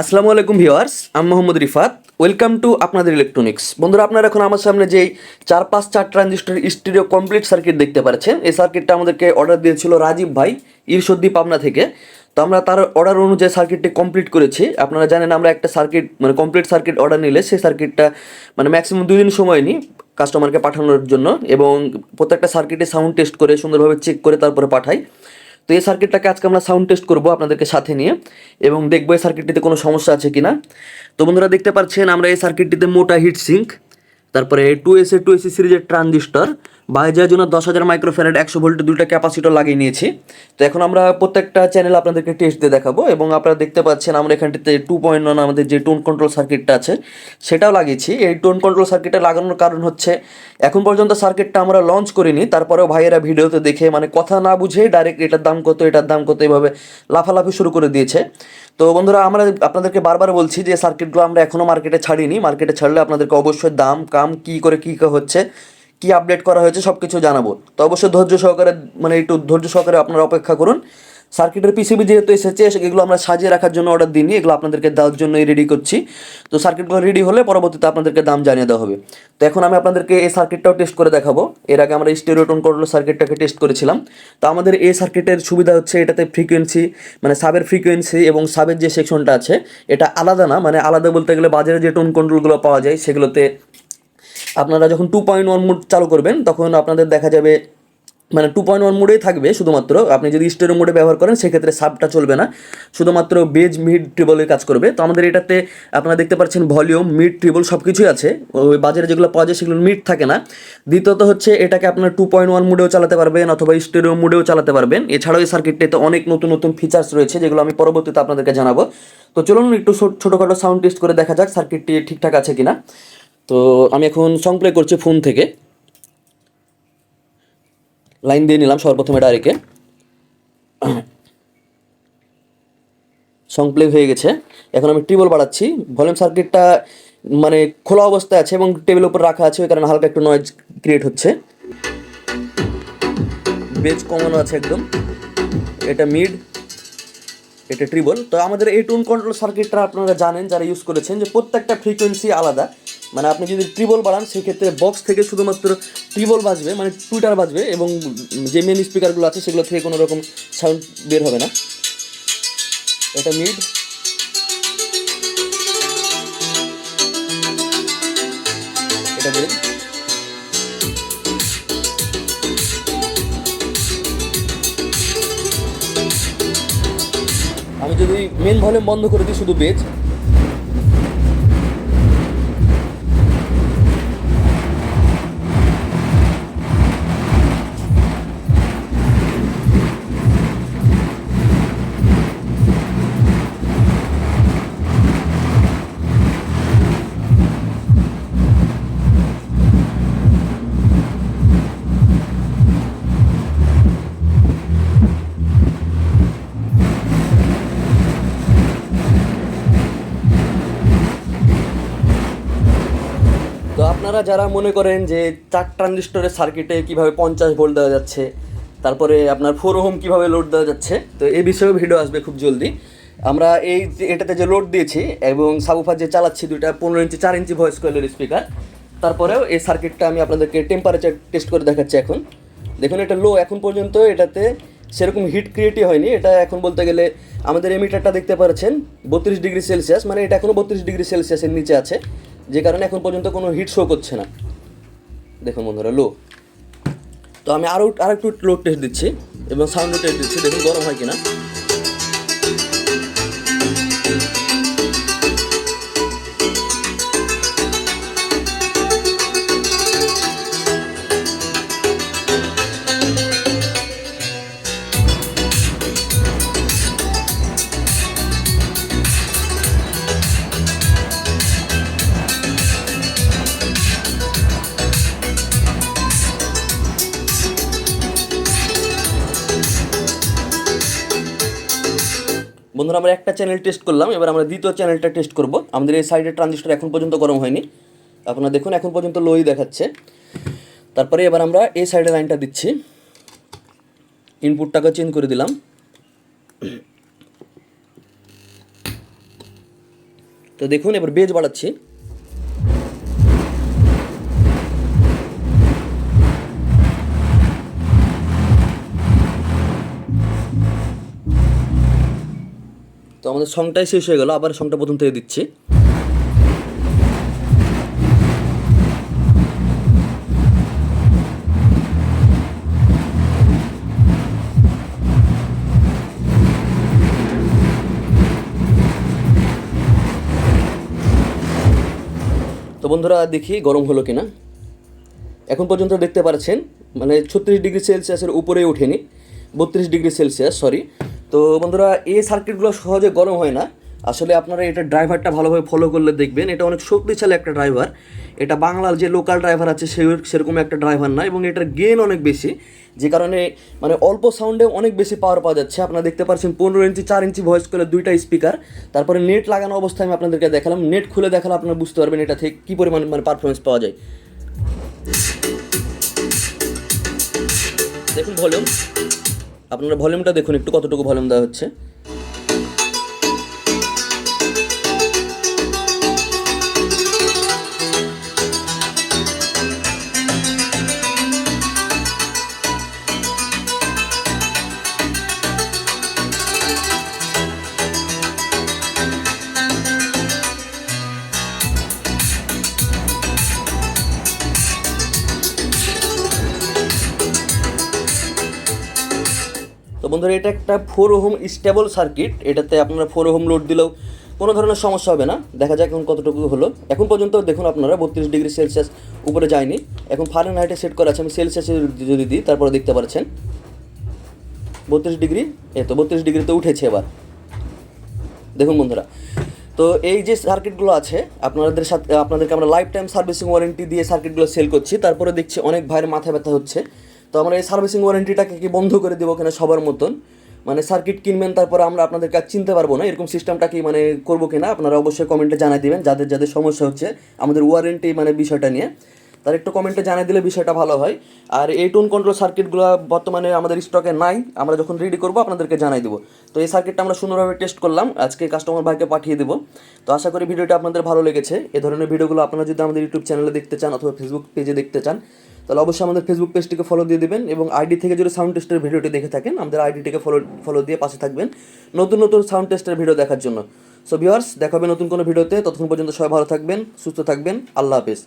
আসসালামু আলাইকুম ভিওয়ার্স আমি মোহাম্মদ রিফাত, ওয়েলকাম টু আপনাদের ইলেকট্রনিক্স। বন্ধুরা, আপনারা এখন আমার সামনে যেই চার পাঁচ চার ট্রানজিস্টর স্টিরিও কমপ্লিট সার্কিট দেখতে পাচ্ছেন, এই সার্কিটটা আমাদেরকে অর্ডার দিয়েছিল রাজীব ভাই ঈর্ষদ্দি পাবনা থেকে। তো আমরা তার অর্ডার অনুযায়ী সার্কিটটি কমপ্লিট করেছি। আপনারা জানেন, আমরা একটা সার্কিট মানে কমপ্লিট সার্কিট অর্ডার নিলে সেই সার্কিটটা মানে ম্যাক্সিমাম দুই দিন সময় নিই কাস্টমারকে পাঠানোর জন্য এবং প্রত্যেকটা সার্কিটে সাউন্ড টেস্ট করে সুন্দরভাবে চেক করে তারপরে পাঠাই। এই সার্কিটটাকে আজকে আমরা সাউন্ড টেস্ট করব আপনাদেরকে সাথে নিয়ে, এবং দেখব এই সার্কিটটিতে কোনো সমস্যা আছে কি না তো বন্ধুরা দেখতে পাচ্ছেন, আমরা এই সার্কিটটিতে মোটা হিট সিঙ্ক তারপরে টু এস টু এসি সিরিজের ট্রানজিস্টর বাইজার জন্য দশ হাজার মাইক্রোফ্যারেড, একশো ভোল্টের দুইটা ক্যাপাসিটর লাগিয়ে নিয়েছি। তো এখন আমরা প্রত্যেকটা চ্যানেল আপনাদেরকে টেস্ট দিয়ে দেখাবো এবং আপনারা দেখতে পাচ্ছেন আমরা এখানটিতে টু পয়েন্ট ওয়ান আমাদের যে টোন কন্ট্রোল সার্কিটটা আছে, সেটাও লাগিয়েছি। এই টোন কন্ট্রোল সার্কিটটা লাগানোর কারণ হচ্ছে, এখন পর্যন্ত সার্কিটটা আমরা লঞ্চ করিনি, তারপরেও ভাইয়েরা ভিডিওতে দেখে মানে কথা না বুঝে ডাইরেক্ট এটার দাম কত, এটার দাম কত, এভাবে লাফালাফি শুরু করে দিয়েছে। তো বন্ধুরা, আমরা আপনাদেরকে বারবার বলছি যে সার্কিটগুলো আমরা এখনও মার্কেটে ছাড়িনি। মার্কেটে ছাড়লে আপনাদেরকে অবশ্যই দাম, কাম, কী করে, কী হচ্ছে কি আপডেট করা হয়েছে সব কিছু জানাব। তো অবশ্যই ধৈর্য সহকারে মানে একটু ধৈর্য সহকারে আপনারা অপেক্ষা করুন। সার্কিটের পিসিবি যেহেতু এসেছে এগুলো আমরা সাজিয়ে রাখার জন্য অর্ডার দিইনি, এগুলো আপনাদেরকে দেওয়ার জন্যই রেডি করছি। তো সার্কিটগুলো রেডি হলে পরবর্তীতে আপনাদেরকে দাম জানিয়ে দেওয়া হবে। তো এখন আমি আপনাদেরকে এই সার্কিটটাও টেস্ট করে দেখাবো। এর আগে আমরা স্টেরিওটোন কন্ট্রোল সার্কিটটাকে টেস্ট করেছিলাম। তো আমাদের এই সার্কিটের সুবিধা হচ্ছে এটাতে ফ্রিকোয়েন্সি মানে সাবের ফ্রিকোয়েন্সি এবং সাবের যে সেকশনটা আছে, এটা আলাদা না মানে আলাদা বলতে গেলে বাজারে যে টোন কন্ট্রোলগুলো পাওয়া যায়, সেগুলোতে আপনারা যখন টু পয়েন্ট ওয়ান মোড চালু করবেন, তখন আপনাদের দেখা যাবে মানে টু পয়েন্ট ওয়ান মোডেই থাকবে শুধুমাত্র। আপনি যদি স্টেরো মোডে ব্যবহার করেন, সেক্ষেত্রে সাবটা চলবে না। শুধুমাত্র বেজ, মিড ট্রিবলের কাজ করবে। তো আমাদের এটাতে আপনারা দেখতে পাচ্ছেন ভলিউম, মিড ট্রিবল সব কিছুই আছে। ওই বাজারে যেগুলো পাওয়া যায়, সেগুলো মিড থাকে না। দ্বিতীয়ত হচ্ছে, এটাকে আপনার টু পয়েন্ট ওয়ান মোডেও চালাতে পারবেন অথবা স্টেরিও মোডেও চালাতে পারবেন। এছাড়াও এই সার্কিটটিতে অনেক নতুন নতুন ফিচার্স রয়েছে, যেগুলো আমি পরবর্তীতে আপনাদেরকে জানাব। তো চলুন একটু ছোট- ছোটোখাটো সাউন্ড টেস্ট করে দেখা যাক সার্কিটটি ঠিকঠাক আছে কিনা। তো আমি এখন সং প্লে করছি ফোন থেকে। লাইন দিয়ে নিলাম সর্বপ্রথমে ডাইরেক্টে সং প্লে হয়ে গেছে। এখন আমি টিবল বাড়াচ্ছি। ভলিউম সার্কিটটা মানে খোলা অবস্থায় আছে এবং টেবিলের উপর রাখা আছে, ওই কারণে হালকা একটু নয়েজ ক্রিয়েট হচ্ছে। বেজ কমানো আছে একদম। এটা মিড এটা ট্রিবল তো আমাদের এই টোন কন্ট্রোল সার্কিটটা আপনারা জানেন, যারা ইউজ করেছেন, যে প্রত্যেকটা ফ্রিকোয়েন্সি আলাদা। মানে আপনি যদি ট্রিবল বাড়ান, সেক্ষেত্রে বক্স থেকে শুধুমাত্র ট্রিবল বাজবে মানে টুইটার বাজবে এবং যে মেন স্পিকারগুলো আছে, সেগুলো থেকে কোনো রকম সাউন্ড বের হবে না। এটা মিড এটা বের। আমি যদি মেন ভলিউম বন্ধ করে দিই, শুধু বেজ তো আপনারা যারা মনে করেন যে চার ট্রানজিস্টরের সার্কিটে কীভাবে পঞ্চাশ ভোল্ট দেওয়া যাচ্ছে, তারপরে আপনার ফোর হোম কীভাবে লোড দেওয়া যাচ্ছে, তো এই বিষয়েও ভিডিও আসবে খুব জলদি। আমরা এই এটাতে যে লোড দিয়েছি এবং সাবুফার যে চালাচ্ছি দুইটা পনেরো ইঞ্চি, চার ইঞ্চি ভয়েস কয়েলের স্পিকার তারপরেও এই সার্কিটটা আমি আপনাদেরকে টেম্পারেচার টেস্ট করে দেখাচ্ছি এখন। দেখুন, এটা লো এখন পর্যন্ত, এটাতে সেরকম হিট ক্রিয়েটই হয়নি। এটা এখন বলতে গেলে আমাদের এমিটারটা দেখতে পাচ্ছেন, বত্রিশ ডিগ্রি সেলসিয়াস মানে এটা এখনও বত্রিশ ডিগ্রি সেলসিয়াসের নিচে আছে। যে কারণে এখন পর্যন্ত কোনো হিট শো করছে না। দেখুন বন্ধুরা লো তো আমি আরও আর একটু লোড টেস্ট দিচ্ছি এবং সাউন্ড টেস্ট দিচ্ছি, দেখুন গরম হয় কিনা। বন্ধুরা, আমরা একটা চ্যানেল টেস্ট করলাম, এবার আমরা দ্বিতীয় চ্যানেলটা টেস্ট করব। আমাদের এই সাইডের ট্রানজিস্টার এখন পর্যন্ত গরম হয়নি। আপনারা দেখুন, এখন পর্যন্ত লোই দেখাচ্ছে। তারপরে এবার আমরা এই সাইডের লাইনটা দিচ্ছি। ইনপুটটাকে চেঞ্জ করে দিলাম। তো দেখুন, এবার বেজ বাড়াচ্ছি। আমাদের সংটাই শেষ হয়ে গেল, আবার সংটা প্রথম থেকে দিচ্ছি। তো বন্ধুরা, দেখি গরম হলো কিনা। এখন পর্যন্ত দেখতে পাচ্ছেন মানে ছত্রিশ ডিগ্রি সেলসিয়াসের উপরে ওঠেনি, বত্রিশ ডিগ্রি সেলসিয়াস সরি তো বন্ধুরা, এই সার্কিটগুলো সহজে গরম হয় না। আসলে আপনারা এটা ড্রাইভারটা ভালোভাবে ফলো করলে দেখবেন। এটা অনেক শক্তিশালী একটা ড্রাইভার এটা বাংলার যে লোকাল ড্রাইভার আছে সে সেরকম একটা ড্রাইভার না এবং এটার গেন অনেক বেশি। যে কারণে মানে অল্প সাউন্ডে অনেক বেশি পাওয়ার পাওয়া যাচ্ছে। আপনারা দেখতে পাচ্ছেন পনেরো ইঞ্চি, চার ইঞ্চি ভয়েস করে দুইটা স্পিকার তারপরে নেট লাগানো অবস্থায় আমি আপনাদেরকে দেখালাম। নেট খুলে দেখালে আপনারা বুঝতে পারবেন এটা থেকে কী পরিমাণ মানে পারফরমেন্স পাওয়া যায়। দেখুন ভলিউম আপনারা ভলিউমটা দেখুন একটু কতটুকু ভলিউম দেওয়া হচ্ছে। বন্ধুরা, এটা একটা ফোর ওহম স্টেবল সার্কিট এটাতে আপনারা ফোর ওহম লোড দিলেও কোনো ধরনের সমস্যা হবে না। দেখা যাক এখন কতটুকু হলো। এখন পর্যন্ত দেখুন আপনারা, বত্রিশ ডিগ্রি সেলসিয়াস উপরে যায়নি। এখন ফারেন হাইটে সেট করা আছে। আমি সেলসিয়াসে যদি দিই, তারপরে দেখতে পাচ্ছেন। বত্রিশ ডিগ্রি? এ তো, বত্রিশ ডিগ্রিতে উঠেছে এবার। দেখুন বন্ধুরা, তো এই যে সার্কিটগুলো আছে, আপনাদের সাথে, আপনাদেরকে আমরা লাইফ টাইম সার্ভিসিং ওয়ারেন্টি দিয়ে সার্কিটগুলো সেল করছি। তারপরে দেখছি অনেক ভাইয়ের মাথা ব্যথা হচ্ছে। তো আমরা এই সার্ভিসিং ওয়ারেন্টিটাকে কি বন্ধ করে দেবো কিনা সবার মতন? মানে সার্কিট কিনবেন, তারপরে আমরা আপনাদের কাছে চিনতে পারব না, এরকম সিস্টেমটা কি মানে করব কিনা? আপনারা অবশ্যই কমেন্টে জানাই দিবেন, যাদের যাদের সমস্যা হচ্ছে, আমাদের ওয়ারেন্টি মানে বিষয়টা নিয়ে। তার একটু কমেন্টে জানিয়ে দিলে বিষয়টা ভালো হয়। আর এই টোন কন্ট্রোল সার্কিটগুলো বর্তমানে আমাদের স্টকে নাই, আমরা যখন রেডি করব, আপনাদেরকে জানাই দেবো। তো এই সার্কিটটা আমরা সুন্দরভাবে টেস্ট করলাম, আজকে কাস্টমার ভাইকে পাঠিয়ে দেবো। তো আশা করি ভিডিওটা আপনাদের ভালো লেগেছে। এ ধরনের ভিডিওগুলো আপনারা যদি আমাদের ইউটিউব চ্যানেলে দেখতে চান, অথবা ফেসবুক পেজে দেখতে চান তাহলে অবশ্যই আমাদের ফেসবুক পেজটিকে ফলো দিয়ে দেবেন এবং আইডি থেকে যদি সাউন্ড টেস্টের ভিডিওটি দেখে থাকেন, আমাদের আইডিটিকে ফলো ফলো দিয়ে পাশে থাকবেন নতুন নতুন সাউন্ড টেস্টের ভিডিও দেখার জন্য। সো ভিওয়ার্স দেখা হবে নতুন কোনো ভিডিওতে ততক্ষণ পর্যন্ত সবাই ভালো থাকবেন, সুস্থ থাকবেন। আল্লাহ হাফেজ।